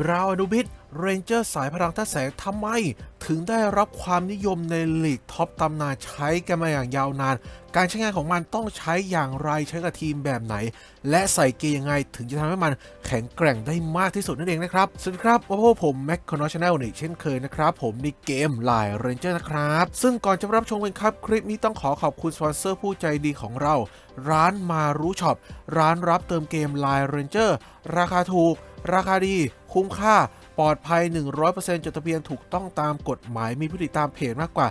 บราวนูบิทเรนเจอร์สายพลังท่าแสงทำไม ถึงได้รับความนิยมในลีกท็อปตำนานใช้กันมาอย่างยาวนาน การใช้งานของมันต้องใช้อย่างไรใช้กับทีมแบบไหน และใส่เกียร์ยังไงถึงจะทำให้มันแข็งแกร่งได้มากที่สุดนั่นเองนะครับ สวัสดีครับว่าพวกผมแม็กคอนอชแนลนี่เช่นเคยนะครับ ผมในเกมไลน์เรนเจอร์นะครับ ซึ่งก่อนจะรับชมกันครับ คลิปนี้ต้องขอขอบคุณสปอนเซอร์ผู้ใจดีของเรา ร้านมารู้ช็อปร้านรับเติมเกมไลน์เรนเจอร์ราคาถูก ราคาดี คุ้มค่า ปลอดภัย 100%จดทะเบียนถูกต้องตามกฎหมาย มีผู้ติดตามเพจมากกว่า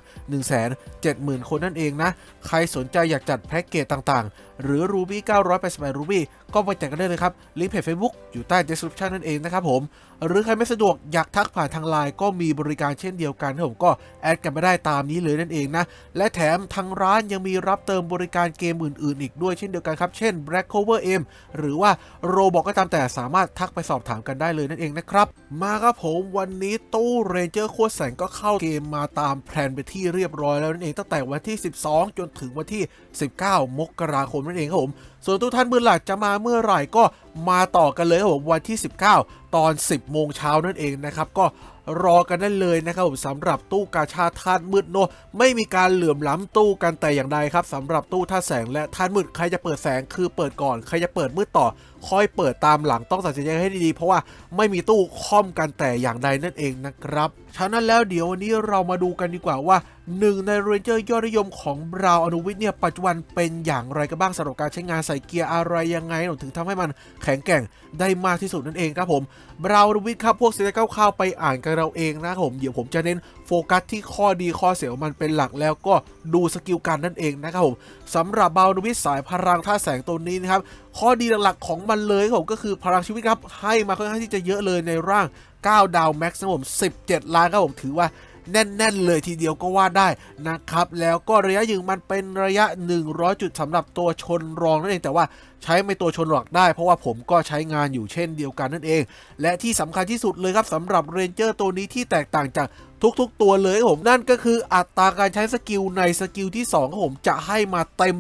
170,000 คนนั่นเองนะ ใครสนใจอยากจัดแพ็กเกจต่าง หรือ Ruby 988 Ruby ก็ไปจัดกันได้เลยครับลิงก์เพจ Facebook อยู่ใต้ description นั่นเองนะครับผม หรือใครไม่สะดวกอยากทักผ่านทางไลน์ก็มีบริการเช่นเดียวกันครับผมก็แอดกันมาได้ตามนี้เลยนั่นเองนะ และแถมทางร้านยังมีรับเติมบริการเกมอื่น ๆ อีกด้วยเช่นเดียวกันครับ เช่น Black Cover M หรือว่า Roblox ก็ตามแต่สามารถทักไปสอบถามกันได้เลยนั่นเองนะครับ มาครับผมวันนี้ตู้เรนเจอร์โคตรแสงก็เข้าเกมมาตามแพลนไปที่เรียบร้อยแล้วนั่นเองตั้งแต่วันที่ 12 จนถึงวันที่ 19 มกราคมนั่นเองครับผม ส่วนทุกท่านมือหลักจะมาเมื่อไหร่ก็มาต่อกันเลยครับผมวันที่ 19 ตอน 10 โมงเช้านั่นเองนะครับ ก็รอกันได้เลยนะครับผมสำหรับตู้กาชาธาตุมืดโน ไม่มีการเหลื่อมล้ำตู้กันแต่อย่างใดครับสำหรับตู้ท่าแสงและท่าตุมืดใครจะเปิดแสงคือเปิดก่อนใครจะเปิดมืดต่อ ค่อยเปิดตามหลังต้องตัดสินใจให้ดีๆ เพราะว่าไม่มีตู้ค่อมกันแต่อย่างใดนั่นเองนะครับฉะนั้นแล้วเดี๋ยววันนี้เรามาดูกันดีกว่าว่าหนึ่งในเรนเจอร์ยอดนิยมของบราวอนุวิทย์เนี่ยปัจจุบันเป็นอย่างไรกันบ้างสำหรับการใช้งานใส่เกียร์อะไรยังไงถึงทำให้มันแข็งแกร่งได้มากที่สุดนั่นเองครับผมบราวอนุวิทย์ครับพวกเซตคร่าวไปอ่านกันเราเองนะครับผมเดี๋ยวผมจะเน้นโฟกัสที่ข้อดีข้อเสียของมันเป็นหลักแล้วก็ดูสกิลกันนั่นเองนะครับผมสำหรับบราวอนุวิทย์สายพลังท่าแสงตัวนี้นะครับ ข้อดีหลักๆของมันเลยผมก็คือพลังชีวิตครับให้มาค่อนข้างที่จะเยอะเลยในร่าง 9 ดาวแม็กซ์นะครับผม17 ล้านครับผมถือว่าแน่น ๆ เลยทีเดียวก็ว่าได้นะครับ แล้วก็ระยะยิงมันเป็นระยะ 100 จุดสำหรับตัวชนรองนั่นเองแต่ว่า ใช้ไม่ตัวชนหลักได้ เพราะว่าผมก็ใช้งานอยู่เช่นเดียวกันนั่นเอง และที่สำคัญที่สุดเลยครับสำหรับเรนเจอร์ตัวนี้ที่แตกต่างจากทุกๆ ตัวเลยผมนั่นก็คืออัตราการใช้สกิลในสกิลที่2ครับผมจะให้มาเต็ม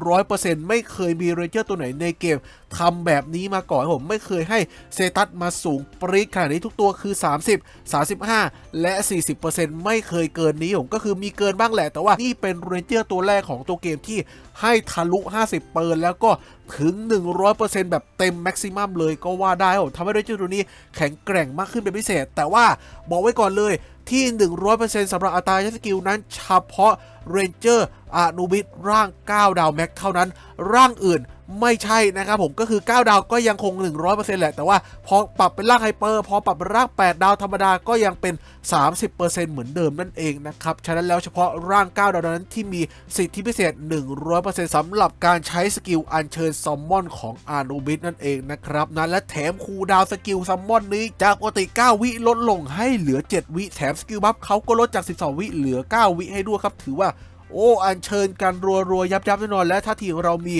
100%ไม่เคยมีเรนเจอร์ตัวไหนในเกมทำแบบนี้มาก่อนผมไม่เคยให้เซตัสมาสูงปรี๊ดขนาดนี้ทุกตัวคือ 30 35 และ 40%ไม่เคยเกินนี้ผมก็คือมีเกินบ้างแหละ แต่ว่านี่เป็นเรนเจอร์ตัวแรกของตัวเกมที่ให้ทะลุ 50 เปอร์แล้วก็ถึง 100%แบบเต็มแม็กซิมัมเลยก็ว่าได้ครับทำให้เรเจอร์ตัวนี้แข็งแกร่งมากขึ้นเป็นพิเศษ แต่ว่าบอกไว้ก่อนเลยที่ 100%สำหรับอัตราใช้สกิลนั้นเฉพาะเรนเจอร์อนุบิทร่าง 9 ดาวแม็กเท่านั้น ร่างอื่น ไม่ใช่นะครับผมก็คือ 9 ดาวก็ยังคง 100%แหละ แต่ว่าพอปรับเป็นร่างไฮเปอร์พอปรับเป็นร่าง 8 ดาวธรรมดาก็ยังเป็น 30%เหมือนเดิมนั่นเองนะครับ ฉะนั้นแล้วเฉพาะร่าง 9 ดาวนั้นที่มีสิทธิพิเศษ 100%สำหรับการใช้สกิลอัญเชิญซอมมอนของอานูบิทนั่นเองนะครับนะและแถมคูดาวสกิลซัมมอนนี้จากปกติ 9 วิลดลงให้เหลือ 7 วิแถมสกิลบัฟเขาก็ลดจาก 12 วิเหลือ 9 วิให้ด้วยครับถือว่า โอ้อันเชิญกันรัวๆยับยับแน่นอน และถ้าทีมเรามี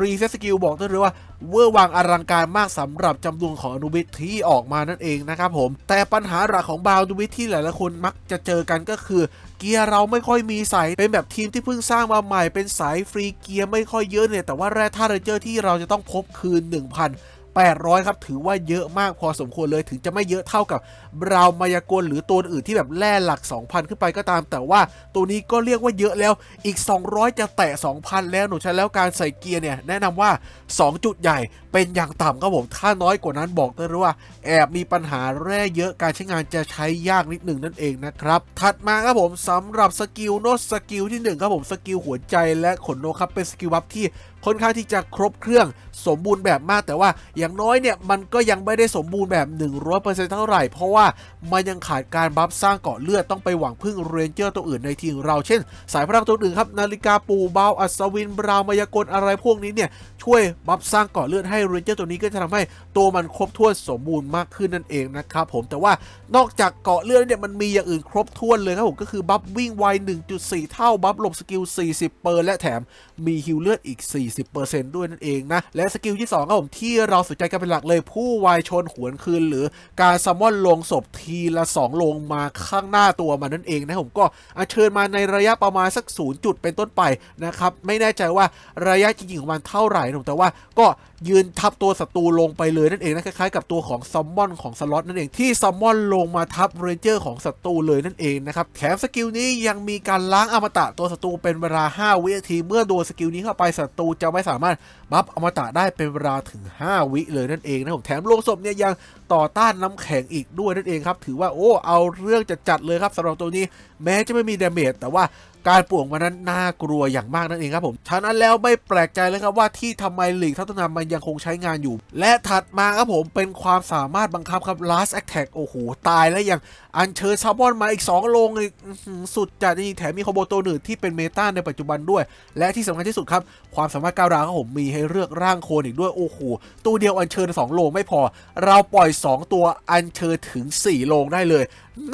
รีเซ็ตสกิลบอกได้เลยว่าเวอร์วังอลังการมากสำหรับจำนวนของอนุบิทที่ออกมานั่นเองนะครับผม แต่ปัญหาหลักของบาวอนุบิทที่หลายๆคนมักจะเจอกันก็คือ เกียร์เราไม่ค่อยมีใส่เป็นแบบทีมที่เพิ่งสร้างมาใหม่เป็นสายฟรีเกียร์ไม่ค่อยเยอะเนี่ยแต่ว่าแร่ธาตุเรเจอร์ที่เราจะต้องพบคืน1,000 800 ครับ ถือว่าเยอะมากพอสมควรเลย ถึงจะไม่เยอะเท่ากับบราวมายากลหรือตัวอื่นที่แบบแร่หลัก 2,000 ขึ้นไปก็ตาม แต่ว่าตัวนี้ก็เรียกว่าเยอะแล้วอีก 200 จะแตะ 2,000 แล้วหนูใช้แล้วการใส่เกียร์เนี่ย แนะนำว่า 2 จุดใหญ่เป็นอย่างต่ำครับผมถ้าน้อยกว่านั้นบอกได้เลยว่า แอบมีปัญหาแร่เยอะการใช้งานจะใช้ยากนิดหนึ่งนั่นเองนะครับถัดมาครับผมสำหรับสกิลโนสกิลที่หนึ่งครับผมสกิลหัวใจและขนนกครับเป็นสกิลบัฟที่ ค่อนข้างที่จะครบเครื่องสมบูรณ์แบบมาก แต่ว่าอย่างน้อยเนี่ยมันก็ยังไม่ได้สมบูรณ์แบบ 100%เท่าไหร่ เพราะว่ามันยังขาดการบัฟสร้างเกาะเลือดต้องไปหวังพึ่งเรนเจอร์ตัวอื่นในทีมเราเช่น สายพลังตัวอื่นครับนาฬิกาปูเบาอัศวินบราวมายากลอะไรพวกนี้เนี่ยช่วยบัฟสร้างเกาะเลือดให้เรนเจอร์ตัวนี้ก็จะทำให้ตัวมันครบถ้วนสมบูรณ์มากขึ้นนั่นเองนะครับผมแต่ว่านอกจากเกาะเลือดเนี่ยมันมีอย่างอื่นครบถ้วนเลยครับผมก็คือบัฟวิ่งไว 1.4 เท่าบัฟหลบสกิล 40 เปอร์และแถมมีฮิลเลือดอีก40%ด้วยนั่นเองนะ และสกิลที่2ครับผมที่เราสนใจกันเป็นหลักเลยผู้วายชนหวนคืน หรือการซัมมอนลงศพทีละ 2 ลงมาข้างหน้าตัวมันนั่นเองนะผมก็อัญเชิญมาในระยะประมาณสัก0จุดเป็นต้นไปนะครับไม่แน่ใจว่าระยะจริงๆของมันเท่าไหร่นะแต่ว่าก็ยืนทับตัวศัตรูลงไปเลยนั่นเองนะคล้ายๆกับตัวของซัมมอนของสล็อตนั่นเองที่ซัมมอนลงมาทับเรนเจอร์ของศัตรูเลยนั่นเองนะครับแถมสกิลนี้ยังมีการล้างอมตะตัวศัตรูเป็นเวลา 5 วินาที เมื่อโดนสกิลนี้เข้าไปศัตรูจะไม่สามารถบัฟอมตะได้เป็นเวลาถึง 5 วิเลยนั่นเองนะผมแถมโลงศพเนี่ยยังต่อต้านน้ำแข็งอีกด้วยนั่นเองครับ ถือว่าโอ้เอาเรื่องจะจัดเลยครับสำหรับตัวนี้แม้จะไม่มีดาเมจแต่ว่า การป่วงมันนั้นน่ากลัวอย่างมากนั่นเองครับผมฉะนั้นแล้วไม่แปลกใจเลยครับว่าที่ทำไมลีกทัตนามมันยังคงใช้งานอยู่ และถัดมาครับผมเป็นความสามารถบังคับครับ last attack โอ้โห ตายแล้วยังอัญเชิญซาบอนมาอีก 2 โลงอีกอื้อหือสุดจัดนี่แถมมีคอมโบตัวหนึ่งที่เป็นเมตาในปัจจุบันด้วย และที่สำคัญที่สุดครับ ความสามารถก้าวร้าวครับผมมีให้เลือกร่างโคลนอีกด้วยโอ้โหตัวเดียวอัญเชิญ 2 โลงไม่พอ เราปล่อย 2 ตัวอัญเชิญถึง 4 โลงได้เลย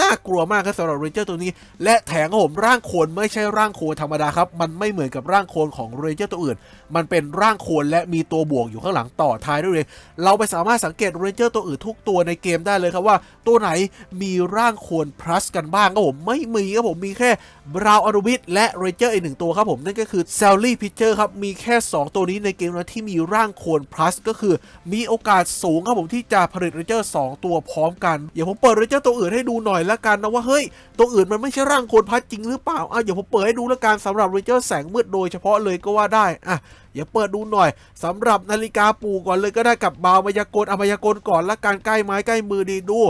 น่ากลัวมากครับสำหรับเรนเจอร์ตัวนี้ และแถงครับผมร่างโคลนไม่ใช่ร่างโคลนธรรมดาครับ มันไม่เหมือนกับร่างโคลนของเรนเจอร์ตัวอื่น มันเป็นร่างโคลนและมีตัวบวกอยู่ข้างหลังต่อท้ายด้วยเลย เราไปสามารถสังเกตเรนเจอร์ตัวอื่นทุกตัวในเกมได้เลยครับว่า ตัวไหนมีร่างโคลน plus กันบ้างครับผมไม่มีครับผมมีแค่ บราวอนุบิทและเรเจอร์อีกหนึ่งตัวครับผม นั่นก็คือเซลลี่พิเจอร์ครับ มีแค่ 2 ตัวนี้ในเกมนั้นที่มีร่างโคนพลัสก็คือมีโอกาสสูงครับผมที่จะผลิตเรเจอร์2ตัวพร้อมกัน เดี๋ยวผมเปิดเรเจอร์ตัวอื่นให้ดูหน่อยละกันนะว่าเฮ้ย ตัวอื่นมันไม่ใช่ร่างโคนพลัสจริงหรือเปล่าอะเดี๋ยวผมเปิดให้ดูละกันสำหรับเรเจอร์แสงมืดโดยเฉพาะเลยก็ว่าได้อะอย่าเปิดดูหน่อยสำหรับนาฬิกาปู่ก่อนเลยก็ได้กับบาวมายากลอมายากลก่อนละกันใกล้ไม้ใกล้มือดีดู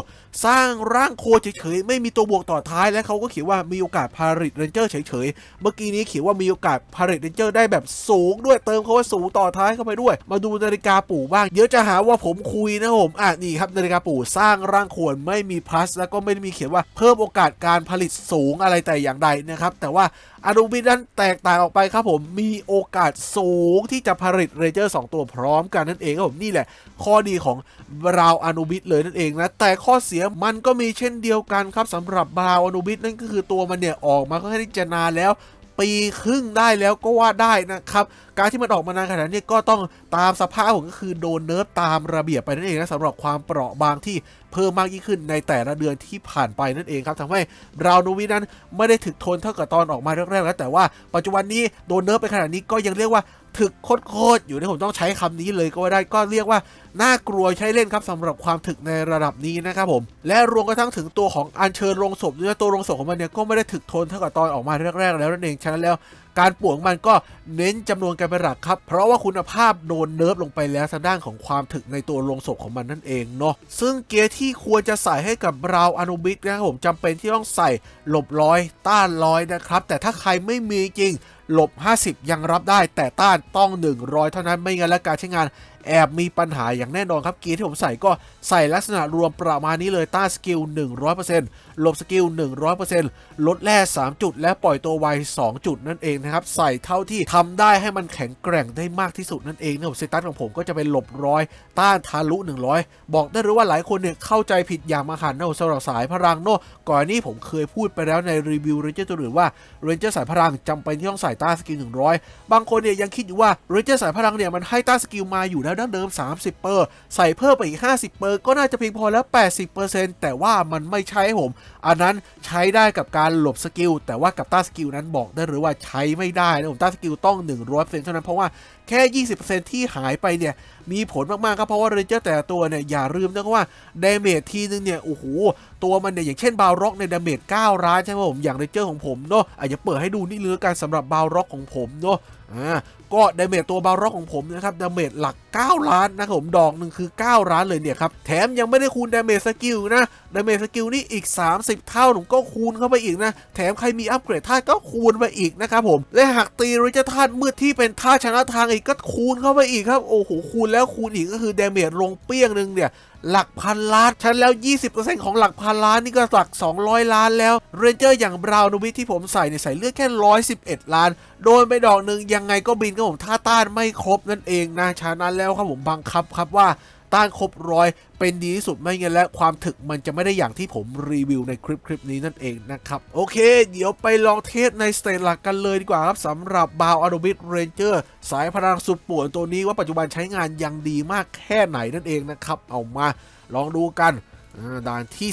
สร้างร่างโคลเฉยๆไม่มีตัวบวกต่อท้ายและเขาก็เขียนว่ามีโอกาสผลิตเรนเจอร์เฉยๆเมื่อกี้นี้เขียนว่ามีโอกาสผลิตเรนเจอร์ได้แบบสูงด้วยเติมเขาว่าสูงต่อท้ายเข้าไปด้วย มาดูนาฬิกาปู่บ้างเดี๋ยวจะหาว่าผมคุยนะผมอะนี่ครับนาฬิกาปู่สร้างร่างโคลนไม่มีพลัสแล้วก็ไม่ได้มีเขียนว่าเพิ่มโอกาสการผลิตสูงอะไรแต่อย่างใดนะครับแต่ว่าอนุบินั้นแตกต่างออกไปครับผมมีโอกาสสูงที่จะผลิตเรเจอร์2ตัวพร้อมกันนั่นเองครับผมนี่แหละ ข้อดีของบราวอนุบิทเลยนั่นเองนะ แต่ข้อเสียมันก็มีเช่นเดียวกันครับสำหรับบราวอนุบิทนั่นก็คือตัวมันเนี่ยออกมาก็ให้จะนานแล้วปีครึ่งได้แล้วก็ว่าได้นะครับ การที่มันออกมานานขนาดนี้ก็ต้องตามสภาพผมก็คือโดนเนิร์ฟตามระเบียบไปนั่นเองนะสำหรับความเปราะบางที่เพิ่มมากยิ่งขึ้นในแต่ละเดือนที่ผ่านไปนั่นเองครับทำให้ราวนูวินั้นไม่ได้ถึกทนเท่ากับตอนออกมาแรกๆแล้วแต่ว่าปัจจุบันนี้โดนเนิร์ฟไปขนาดนี้ก็ยังเรียกว่าถึกโคตรๆอยู่ที่ผมต้องใช้คำนี้เลยก็ว่าได้ก็เรียกว่าน่ากลัวใช้เล่นครับสำหรับความถึกในระดับนี้นะครับผม และรวมกระทั่งถึงตัวของอัญเชิญโรงศพด้วยตัวโรงศพของมันเนี่ยก็ไม่ได้ถึกทนเท่ากับตอนออกมาแรกๆ แล้วนั่นเองฉะนั้นแล้วการป่วงมันก็เน้นจำนวนกันเป็นหลักครับ เพราะว่าคุณภาพโดนเนิร์ฟลงไปแล้วทางด้านของความถึกในตัวโรงศพของมันนั่นเองเนาะซึ่งเกียร์ที่ควรจะใส่ให้กับบราวอนุบิทนะครับผมจำเป็นที่ต้องใส่หลบร้อยต้านร้อยนะครับ แต่ถ้าใครไม่มีจริงหลบ 50 ยังรับได้แต่ต้านต้อง 100 เท่านั้นไม่งั้นและการใช้งานแอบมีปัญหาอย่างแน่นอนครับเกียร์ที่ผมใส่ก็ใส่ลักษณะรวมประมาณนี้เลยต้านสกิล 100%หลบสกิล 100%ลดแร่3 จุด และปล่อยตัวไว2จุดนั่นเองนะครับ ใส่เท่าที่ทำได้ให้มันแข็งแกร่งได้มากที่สุดนั่นเองนะผมสตัสของผมก็จะเป็นหลบร้อยต้านทะลุ 100 บอกได้เลยว่าหลายคนเนี่ยเข้าใจผิดอย่างมาหันต์นะสำหรับสายพลังโนก่อนนี้ผมเคยพูดไปแล้วในรีวิวเรนเจอร์ตัวอื่นว่าเรนเจอร์สายพลังจำเป็นที่ต้องใส่ต้านสกิล 100 บางคนเนี่ยยังคิดอยู่ว่าเรนเจอร์สายพลังเนี่ยมันให้ต้าสกิลมาอยู่แล้วดั้งเดิม 30 เปอร์ ใส่เพิ่มไปอีก 50 เปอร์ ก็น่าจะเพียงพอแล้ว 80%แต่ว่ามันไม่ใช่ผม อันนั้นใช้ได้กับการหลบสกิล แต่ว่ากับต้าสกิลนั้นบอกได้เลยว่าใช้ไม่ได้นะผมต้าสกิลต้อง 100%เท่านั้นเพราะว่าแค่ 20%ที่หายไปเนี่ย มีผลมากๆครับเพราะว่าเรนเจอร์แต่ละตัวเนี่ย อย่าลืมนะว่าดาเมจทีนึงเนี่ย โอ้โห ตัวมันเนี่ย อย่างเช่นบาวร็อกในดาเมจ9ล้านใช่ไหมผม อย่างเรนเจอร์ของผมเนาะอาจจะเปิดให้ดูนี่เลยกันสำหรับบาวร็อกของผมเนาะอ่า ก็ดาเมจตัวบาร็อกของผมนะครับดาเมจหลัก 9 ล้านนะครับผมดอกหนึ่งคือ 9 ล้านเลยเนี่ยครับ แถมยังไม่ได้คูณดาเมจสกิลนะดาเมจสกิลนี่อีก 30 เท่าผมก็คูณเข้าไปอีกนะ แถมใครมีอัปเกรดธาตุก็คูณไปอีกนะครับผม และหากตีริจธาตุมืดที่เป็นธาตุชนะทางอีกก็คูณเข้าไปอีกครับ โอ้โหคูณแล้วคูณอีกก็คือดาเมจลงเปี้ยงหนึ่งเนี่ยหลักพันล้านฉันแล้ว 20%ของหลักพันล้านนี่ก็หลัก 200 ล้านแล้ว เรนเจอร์อย่างบราวน์วิทที่ผมใส่เนี่ยใส่เลือดแค่ 111 ล้าน โดนไปดอกหนึ่งยังไงก็บินก็ผมท่าต้านไม่ครบนั่นเองนะฉะนั้นแล้วครับผมบังคับครับว่าต้านครบร้อยเป็นดีที่สุดไม่งั้นและความถึกมันจะไม่ได้อย่างที่ผมรีวิวในคลิปคลิปนี้นั่นเองนะครับ โอเค เดี๋ยวไปลองเทสในสเตจหลักกันเลยดีกว่าครับสำหรับบาวอ o บิ t เรนเจอร์สายพลังสุดป่วนตัวนี้ว่าปัจจุบันใช้งานยังดีมากแค่ไหนนั่นเองนะครับ เอามาลองดูกันด่านที่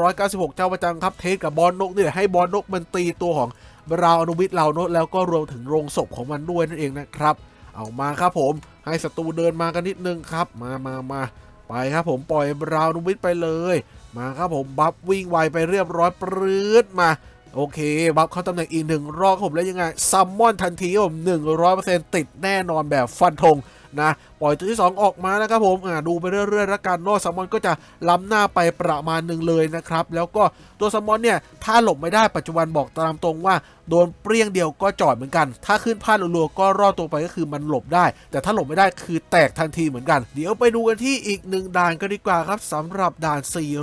396 เจ้าประจังครับเทสกับบอลนกนี่แหละให้บอลนกมันตีตัวของ บราอนุวิทเราโนตแล้วก็รวมถึงโรงศพของมันด้วยนั่นเองนะครับ เอามาครับผมให้ศัตรูเดินมากันนิดนึงครับมามามาไปครับผมปล่อยบราวนุวิทไปเลย มาครับผมบัฟวิ่งไวไปเรียบร้อยปรื๊ดมาโอเค บัฟเข้าตำแหน่งอีกหนึ่งรอบผมแล้วยังไงซัมมอนทันทีผมหนึ่งร้อยเปอร์เซ็นต์ติดแน่นอนแบบฟันธง นะปล่อยตัวที่ 2 ออกมานะครับผมอ่าดูไปเรื่อยๆแล้วกันโนซัมมอนก็จะล้ำหน้าไปประมาณหนึ่งเลยนะครับแล้วก็ตัวซัมมอนเนี่ยถ้าหลบไม่ได้ปัจจุบันบอกตามตรงว่าโดนเปรี้ยงเดียวก็จอดเหมือนกัน ถ้าขึ้นพลาดรัวๆก็รอดตัวไปก็คือมันหลบได้ แต่ถ้าหลบไม่ได้คือแตกทันทีเหมือนกัน เดี๋ยวไปดูกันที่อีกหนึ่งด่านก็ดีกว่าครับสำหรับด่าน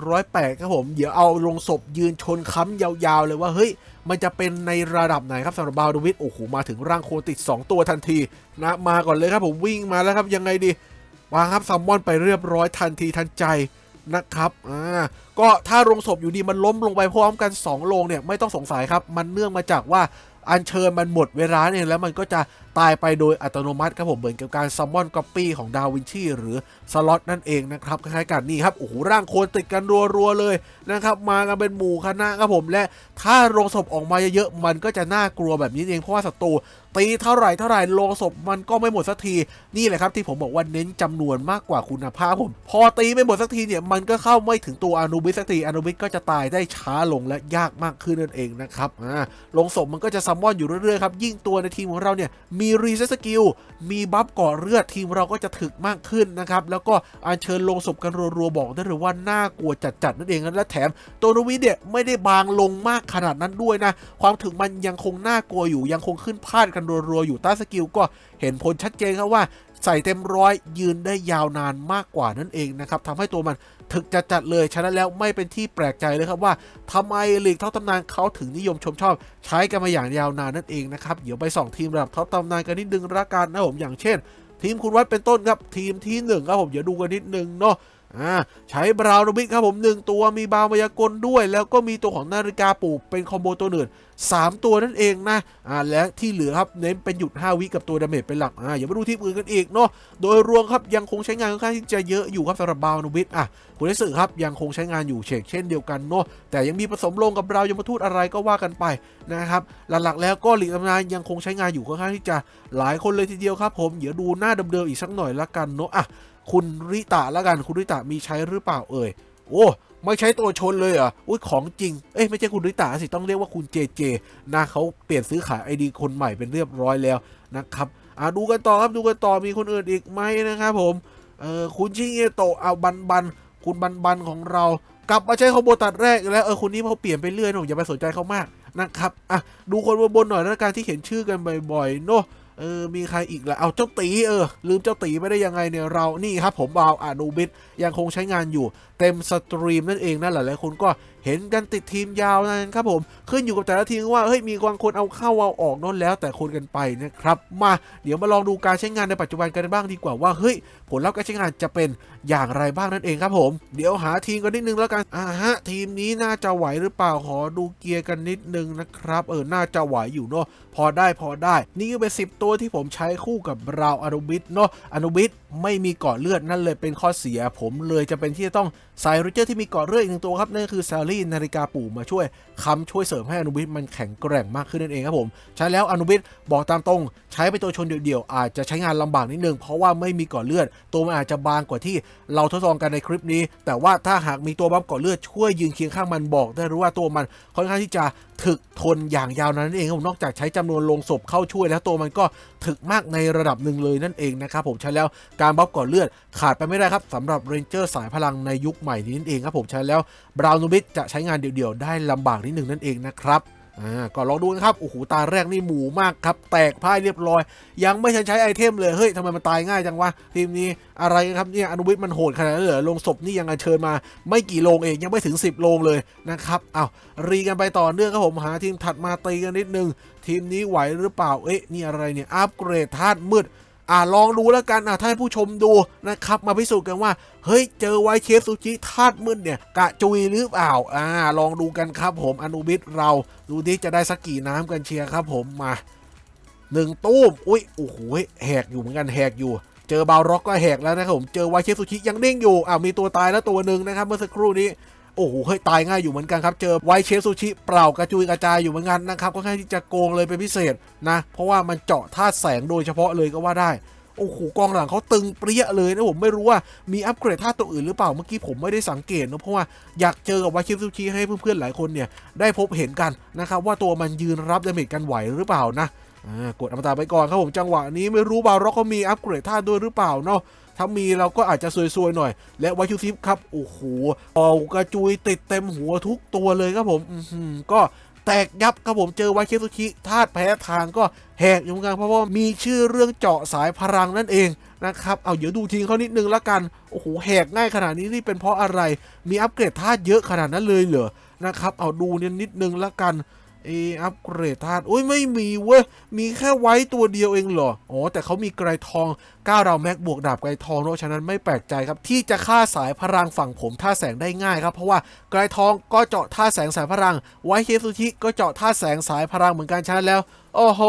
408 ครับผม เดี๋ยวเอาลงศพยืนชนค้ำยาวๆเลยว่าเฮ้ย มันจะเป็นในระดับไหนครับสำหรับบาวดวิดโอ้โหมาถึงร่างโคติด 2 ตัวทันทีนะมาก่อนเลยครับผมวิ่งมาแล้วครับยังไงดีวางครับซัมมอนไปเรียบร้อยทันทีทันใจนะครับอ่าก็ถ้าโรงศพอยู่ดีมันล้มลงไปพร้อมกัน2โรงเนี่ยไม่ต้องสงสัยครับ มันเนื่องมาจากว่าอัญเชิญมันหมดเวลาเนี่ยแล้วมันก็จะ ตายไปโดยอัตโนมัติครับผมเหมือนกับการซัมมอนก๊อปปี้ของดาวินชีหรือสล็อตนั่นเองนะครับคล้ายๆกันนี่ครับโอ้โหร่างโคนติดกันรัวๆเลยนะครับมากันเป็นหมู่คณะครับผมและถ้าโรงศพออกมาเยอะๆมันก็จะน่ากลัวแบบนี้เองเพราะว่าศัตรูตีเท่าไหร่เท่าไหร่โรงศพมันก็ไม่หมดสักทีนี่แหละครับที่ผมบอกว่าเน้นจำนวนมากกว่าคุณภาพผม พอตีไม่หมดสักทีเนี่ยมันก็เข้าไม่ถึงตัวอนุบิสสักทีอนุบิสก็จะตายได้ช้าลงและยากมากขึ้นนั่นเองนะครับอ่าโรงศพมันก็จะซัมมอนอยู่เรื่อยๆครับยิ่งตัวในทีมของเราเนี่ยมีรีเซ็ตสกิล มีบัฟก่อเลือดทีมเราก็จะถึกมากขึ้นนะครับ แล้วก็อัญเชิญลงศพกันรัวๆบอกได้เลยว่าน่ากลัวจัดๆนั่นเองและแถมตัวนวิเนี่ยไม่ได้บางลงมากขนาดนั้นด้วยนะ ความถึงมันยังคงน่ากลัวอยู่ ยังคงขึ้นพาดกันรัวๆอยู่ต้าสกิลก็เห็นผลชัดเจนครับว่าใส่เต็มร้อยยืนได้ยาวนานมากกว่านั่นเองนะครับทำให้ตัวมัน ถึกจัดๆเลยฉะนั้นแล้วไม่เป็นที่แปลกใจเลยครับว่าทำไมลีกท็อปตำนานเขาถึงนิยมชมชอบ ใช้กันมาอย่างยาวนานนั่นเองนะครับเดี๋ยวไปส่องทีมระดับท็อปตำนานกันนิดนึงละกันนะผมอย่างเช่น ทีมคุณวัดเป็นต้นครับทีมที่หนึ่งครับผมเดี๋ยวดูกันนิดนึงเนาะ อ่าใช้บราวน์บิกครับผมหนึ่งตัวมีบาวมายากลด้วย แล้วก็มีตัวของนาฬิกาปลูกเป็นคอมโบตัวหนึ่ง3 ตัวนั่นเองนะอ่าและที่เหลือครับเน้นเป็นหยุด 5 วิกับตัวดาเมจเป็นหลักอ่าอย่ามาดูทีมอื่นกันอีกเนาะโดยรวมครับยังคงใช้งานค่อนข้างที่จะเยอะอยู่ครับสำหรับบาวนูบิทอะคุณได้สื่อครับยังคงใช้งานอยู่เชกเช่นเดียวกันเนาะแต่ยังมีผสมลงกับเรายมทูตอะไรก็ว่ากันไปนะครับหลักๆแล้วก็หลีกตำนานยังคงใช้งานอยู่ค่อนข้างที่จะหลายคนเลยทีเดียวครับผมเดี๋ยวดูหน้าเดิมๆอีกสักหน่อยละกันเนาะอะ คุณริตะละกันคุณริตะมีใช้หรือเปล่าเอ่ยโอ้ไม่ใช้ตัวชนเลยอะอุ้ยของจริง เอ้ยไม่ใช่คุณริตาสิต้องเรียกว่าคุณเจเจนะเขาเปลี่ยนซื้อขายไอดีคนใหม่เป็นเรียบร้อยแล้วนะครับอ่าดูกันต่อครับดูกันต่อมีคนอื่นอีกไหมนะครับผมเออคุณชิเงโตะเอาบันบันคุณบันบันของเรา กลับมาใช้คอมโบตัดแรกแล้วเออคนนี้เขาเปลี่ยนไปเรื่อยหนูอย่าไปสนใจเขามากนะครับอะดูคนบนๆหน่อยแล้วกันที่เห็นชื่อกันบ่อยๆเนาะ เออ มีใครอีกล่ะเอาเจ้าตีเออ ลืมเจ้าตีไม่ได้ยังไงเนี่ย เรา นี่ครับผมบาวอานูบิตยังคงใช้งานอยู่ เต็มสตรีมนั่นเองนะหลายๆคนก็เห็นกันติดทีมยาวนะครับผมขึ้นอยู่กับแต่ละทีมว่าเฮ้ยมีบางคนเอาเข้าเอาออกนั่นแล้ว แต่คนกันไปนะครับมาเดี๋ยวมาลองดูการใช้งานในปัจจุบันกันบ้างดีกว่าว่าเฮ้ยผลลัพธ์การใช้งานจะเป็นอย่างไรบ้างนั่นเองครับผม เดี๋ยวหาทีมกันนิดนึงแล้วกันอ่าฮะทีมนี้น่าจะไหวหรือเปล่าขอดูเกียร์กันนิดนึงนะครับเออน่าจะไหวอยู่เนาะพอได้พอได้ นี่ก็เป็น10 ตัวที่ผมใช้คู่กับราวอนุบิทเนาะอนุบิทไม่มีเกาะเลือดนั่นเลยเป็นข้อเสียผมเลยจะเป็นที่จะต้องใส่ริเจอร์ที่มีเกาะเลือดอีกหนึ่งตัวครับนั่นคือซารีนาฬิกาปู่มาช่วยค้ำช่วยเสริมให้อนุบิทมันแข็งแกร่งมากขึ้นนั่นเองครับผม ใช้แล้วอนุบิทบอกตามตรง ใช้ไปตัวชนเดี่ยวๆ อาจจะใช้งานลำบากนิดนึง เพราะว่าไม่มีก่อเลือด ตัวมันอาจจะบางกว่าที่เราทดลองกันในคลิปนี้ แต่ว่าถ้าหากมีตัวบัฟก่อเลือดช่วยยืนเคียงข้างมันบอกได้รู้ว่าตัวมันค่อนข้างที่จะ ถึกทนอย่างยาวนานนั่นเองครับนอกจากใช้จำนวนลงศพเข้าช่วยแล้วตัวมันก็ถึกมากในระดับหนึ่งเลยนั่นเองนะครับผมใช้แล้วการบัฟก่อนเลือดขาดไปไม่ได้ครับสำหรับเรนเจอร์สายพลังในยุคใหม่นี้นั่นเองครับผมใช้แล้วบราวนูบิทจะใช้งานเดี่ยวๆได้ลำบากนิดหนึ่งนั่นเองนะครับ อ่าก็ลองดูนะครับโอ้โหตาแรกนี่หมูมากครับ แตกพ่ายเรียบร้อย ยังไม่ทันใช้ไอเทมเลยเฮ้ยทำไมมันตายง่ายจังวะทีมนี้อะไรครับเนี่ยอนุวิทย์มันโหดขนาดนั้นเหรอลงศพนี่ยังเชิญมาไม่กี่โลงเองยังไม่ถึง 10 โลงเลยนะครับอ้าวรีกันไปต่อเนื่องครับผมหาทีมถัดมาตีกันนิดนึงทีมนี้ไหวหรือเปล่าเอ๊ะนี่อะไรเนี่ยอัปเกรดธาตุมืด อ่าลองดูแล้วกันอ่าถ้าให้ผู้ชมดูนะครับ มาพิสูจน์กันว่า เฮ้ย เจอไวเคฟซูจิธาตุมืดเนี่ย กะจุยหรือเปล่าอ่า ลองดูกันครับผมอนุบิตเราดูดิจะได้สักกี่น้ำกันเชียร์ครับผมมาหนึ่งตู้มอุ้ยโอ้โหแหกอยู่เหมือนกันแหกอยู่เจอบาวร็อกก็แหกแล้วนะครับผม เจอไวเคฟซูชิยังเด้งอยู่อ้าวมีตัวตายแล้วตัวหนึ่งนะครับเมื่อสักครู่นี้ โอ้โหเฮ้ยตายง่ายอยู่เหมือนกันครับ เจอไวเชฟซูชิเปล่ากระจุยกระจายอยู่เหมือนกันนะครับก็แค่ที่จะโกงเลยเป็นพิเศษนะ เพราะว่ามันเจาะธาแสงโดยเฉพาะเลยก็ว่าได้โอ้โหกองหลังเขาตึงเปรี้ยเลยนะผมไม่รู้ว่ามีอัปเกรดธาตัวอื่นหรือเปล่าเมื่อกี้ผมไม่ได้สังเกตนะเพราะว่าอยากเจอกับไวท์เชฟซูชิให้เพื่อนๆหลายคนเนี่ยได้พบเห็นกันนะครับว่าตัวมันยืนรับดาเมจกันไหวหรือเปล่านะอ่ากดอมตะไปก่อนครับผมจังหวะนี้ไม่รู้บาร็อกเขามีอัปเกรดธาด้วยหรือเปล่าเนาะ ถ้ามีเราก็อาจจะซวยๆหน่อย และไวชูซิฟครับโอ้โหเอากระจุยติดเต็มหัวทุกตัวเลยครับผมก็แตกยับครับผมเจอไวเคสุชิธาตุแพ้ทางก็แหกอยู่เหมือนกันเพราะว่ามีชื่อเรื่องเจาะสายพลังนั่นเองนะครับ เอาเดี๋ยวดูทีมเขานิดนึงละกัน โอ้โหแหกง่ายขนาดนี้นี่เป็นเพราะอะไร มีอัปเกรดธาตุเยอะขนาดนั้นเลยเหรอนะครับ เอาดูเนี่ยนิดนึงละกัน เออัปเกรดธาตุอุ้ยไม่มีเว้ย มีแค่ไว้ตัวเดียวเองเหรอ อ๋อ แต่เขามีไกรทอง9ดาวแม็กบวกดาบไกรทองเพราะฉะนั้นไม่แปลกใจครับ ที่จะฆ่าสายพลังฝั่งผมท่าแสงได้ง่ายครับ เพราะว่าไกรทองก็เจาะท่าแสงสายพลัง ไว้เคซุชิก็เจาะท่าแสงสายพลังเหมือนกันฉะนั้นแล้วโอ้โห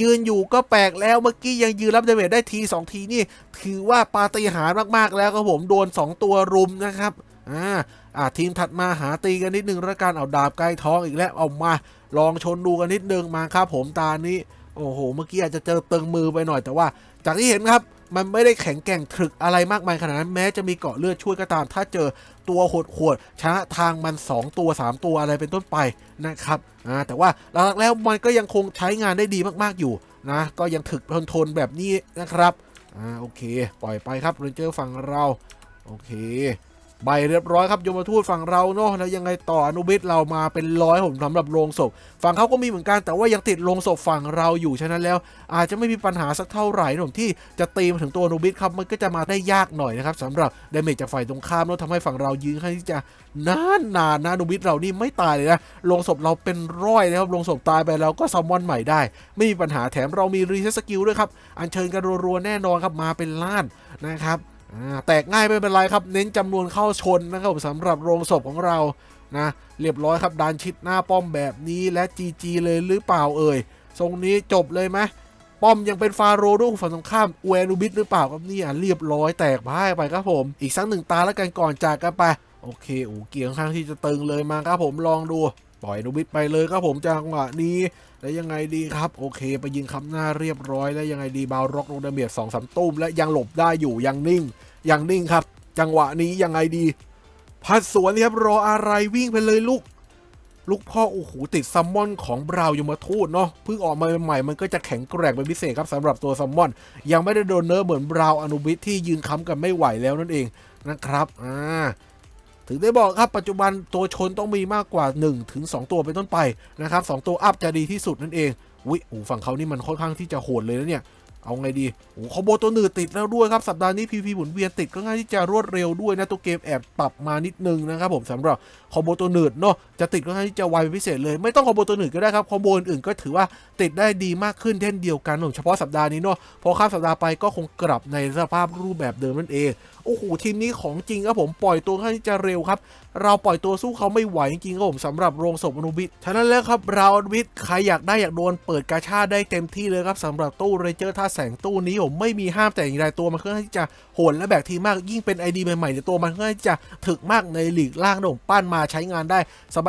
ยืนอยู่ก็แปลกแล้วเมื่อกี้ยังยืนรับดาเมจได้ที 2 ทีนี่ ถือว่าปาฏิหาริย์มากๆแล้วครับผมโดน 2 ตัวรุมนะครับอ่า อ่าทีมถัดมาหาตีกันนิดนึงแล้วกันเอาดาบไกล้ท้องอีกแล้วเอามา ลองชนดูกันนิดนึงมาครับผมตานี้โอ้โห เมื่อกี้อาจจะเจอเติงมือไปหน่อยแต่ว่า จากที่เห็นครับมันไม่ได้แข็งแกร่งถึกอะไรมากมายขนาดนั้นแม้จะมีเกาะเลือดช่วยก็ตาม ถ้าเจอตัวโหดขวดชนะทางมัน 2 ตัว 3 ตัวอะไรเป็นต้นไปนะครับอ่าแต่ว่าหลักๆแล้วมันก็ยังคงใช้งานได้ดีมากๆอยู่นะก็ยังถึกทนทนแบบนี้นะครับอ่าโอเค ปล่อยไปครับเรนเจอร์ฝั่งเรา โอเค ใบเรียบร้อยครับยมทูตฝั่งเราเนาะแล้วยังไงต่ออนุบิตเรามาเป็นร้อยผมสำหรับโรงศพ ฝั่งเขาก็มีเหมือนกันแต่ว่ายังติดโรงศพฝั่งเราอยู่ฉะนั้นแล้ว อาจจะไม่มีปัญหาสักเท่าไหร่นะผมที่จะตีมาถึงตัวอนุบิตครับมันก็จะมาได้ยากหน่อยนะครับสำหรับดาเมจจากฝ่ายตรงข้ามแล้วทำให้ฝั่งเรายืนค่อนข้ที่จะนานนานนะอนุบิตเรานี่ไม่ตายเลยนะโรงศพเราเป็นร้อยนะครับโรงศพตายไปแล้วก็ซัมมอนใหม่ได้ ไม่มีปัญหาแถมเรามีรีเซ็ตสกิลด้วยครับอัญเชิญกันรัวๆแน่นอนครับมาเป็นล้านนะครับ แตกง่ายไม่เป็นไรครับ เน้นจำนวนเข้าชนนะครับผมสำหรับโรงศพของเรานะเรียบร้อยครับดันชิดหน้าป้อมแบบนี้และ GG เลยหรือเปล่าเอ่ยทรงนี้จบเลยไหมป้อมยังเป็นฟาโรห์ด้วยฝั่งตรงข้ามอเวนูบิสหรือเปล่าครับนี่ยเรียบร้อยแตกพ่ายไปครับผม อีกสักหนึ่งตาแล้วกันก่อนจากกันไป โอเคโอ้เกียร์ข้างที่จะตึงเลยมาครับผมลองดู ปล่อยนูบิสไปเลยครับผมจังหวะนี้แล้วยังไงดีครับ โอเค ไปยิงคำหน้าเรียบร้อยแล้วยังไงดีบาวร็อกลงดาเมียสองสามตุ้มและยังหลบได้อยู่ยังนิ่งยังนิ่งครับ จังหวะนี้ยังไงดี พัดสวนครับรออะไรวิ่งไปเลยลูกลูกพ่อโอ้โหติดซัมมอนของบราวน์ยมทูตเนาะเพิ่งออกมาใหม่ๆมันก็จะแข็งแกร่งเป็นพิเศษครับสำหรับตัวซัมมอน ยังไม่ได้โดนเนิร์เหมือนบราวน์อนุบิทที่ยืนค้ำกันไม่ไหวแล้วนั่นเองนะครับอ่า ถึงได้บอกครับปัจจุบันตัวชนต้องมีมากกว่า 1-2ถึง2ตัวเป็นต้นไปนะครับสองตัวอัพจะดีที่สุดนั่นเองวิโอ้ฝั่งเขานี่มันค่อนข้างที่จะโหดเลยนะเนี่ย เอาไงดีโอ้คอโบตัวหนืดติดแล้วด้วยครับ สัปดาห์นี้พีพีหมุนเวียนติดก็ง่ายที่จะรวดเร็วด้วยนะตัวเกมแอบปรับมานิดนึงนะครับผมสำหรับคอมโบตัวหนืดเนาะจะติดก็ง่ายที่จะไวเป็นพิเศษเลย ไม่ต้องคอมโบตัวหนืดก็ได้ครับคอมโบอื่นๆก็ถือว่าติดได้ดีมากขึ้นเช่นเดียวกันเฉพาะสัปดาห์นี้เนาะพอข้ามสัปดาห์ไปก็คงกลับในสภาพรูปแบบเดิมนั่นเอง โอ้โหทีมนี้ของจริงครับผมปล่อยตัวค่อนข้างจะเร็วครับ เราปล่อยตัวสู้เขาไม่ไหวจริงครับผมสำหรับโรงศพอนุบิทฉะนั้นแล้วครับเราอนุบิทใครอยากได้อยากโดนเปิดกาชาได้เต็มที่เลยครับสำหรับตู้เรเจอร์ท่าแสงตู้นี้ผมไม่มีห้ามแต่อย่างใดตัวมันค่อนข้างที่จะโหดและแบกทีมากยิ่งเป็น ID ใหม่ๆเนี่ยตัวมันค่อนข้างที่จะถึกมากในหลีกล่างนะผมปั้นมาใช้งานได้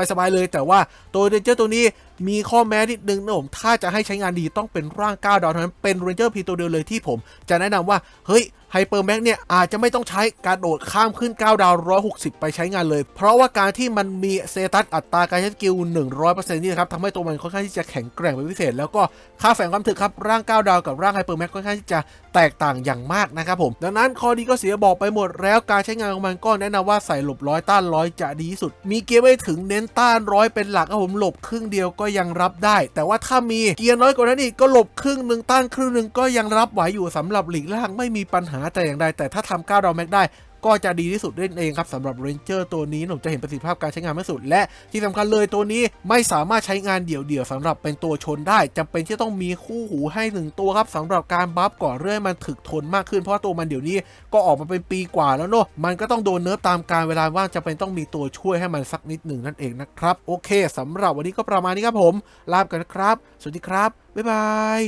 สบายๆเลย แต่ว่าตัวเรเจอร์ตัวนี้มีข้อแม้นิดนึงนะผมถ้าจะให้ใช้งานดีต้องเป็นร่าง9ดาวเท่านั้นเป็นเรนเจอร์พีตัวเดียวเลยที่ผม จะแนะนำว่า เฮ้ยไฮเปอร์แม็กเนี่ยอาจจะไม่ต้องใช้การโดดข้ามขึ้น 9 ดาว 160 ไปใช้งานเลย เพราะว่าการที่มันมีเซตัสอัตราการใช้สกิล 100%นี่นะครับทำให้ตัวมันค่อนข้างที่จะแข็งแกร่งเป็นพิเศษ แล้วก็ค่าแฝงความถึกครับ ร่าง 9 ดาวกับร่างไฮเปอร์แม็กค่อนข้างที่จะแตกต่างอย่างมากนะครับผม ดังนั้นข้อดีก็เสียบอกไปหมดแล้วการใช้งานของมันก็แนะนำว่าใส่หลบร้อยต้านร้อยจะดีที่สุด มีเกียร์ไม่ถึงเน้นต้านร้อยเป็นหลักครับผมหลบครึ่งเดียวก็็ยังรับได้ แต่ว่าถ้ามีเกียร์น้อยกว่านั้นอีกก็หลบครึ่งหนึ่งต้านครึ่งหนึ่งก็ยังรับไหวอยู่สำหรับหลีกล่างไม่มีปัญหาแต่อย่างใดแต่ถ้าทำ9ดาวแม็กได้ ก็จะดีที่สุดนั่นเองครับสำหรับเรนเจอร์ตัวนี้ผมจะเห็นประสิทธิภาพการใช้งานมากที่สุด และที่สำคัญเลยตัวนี้ไม่สามารถใช้งานเดี่ยวๆสำหรับเป็นตัวชนได้จำเป็นที่ต้องมีคู่หูให้หนึ่งตัวครับสำหรับการบัฟก่อนเรื่อยมันถึกทนมากขึ้นเพราะาตัวมันเดี๋ยวนี้ก็ออกมาเป็นปีกว่าแล้วเนอะมันก็ต้องโดนเนิร์ฟตามการเวลาว่างจะเป็นต้องมีตัวช่วยให้มันสักนิดหนึ่งนั่นเองนะครับ โอเคสำหรับวันนี้ก็ประมาณนี้ครับผมลาไปกันนะครับ สวัสดีครับบ๊ายบาย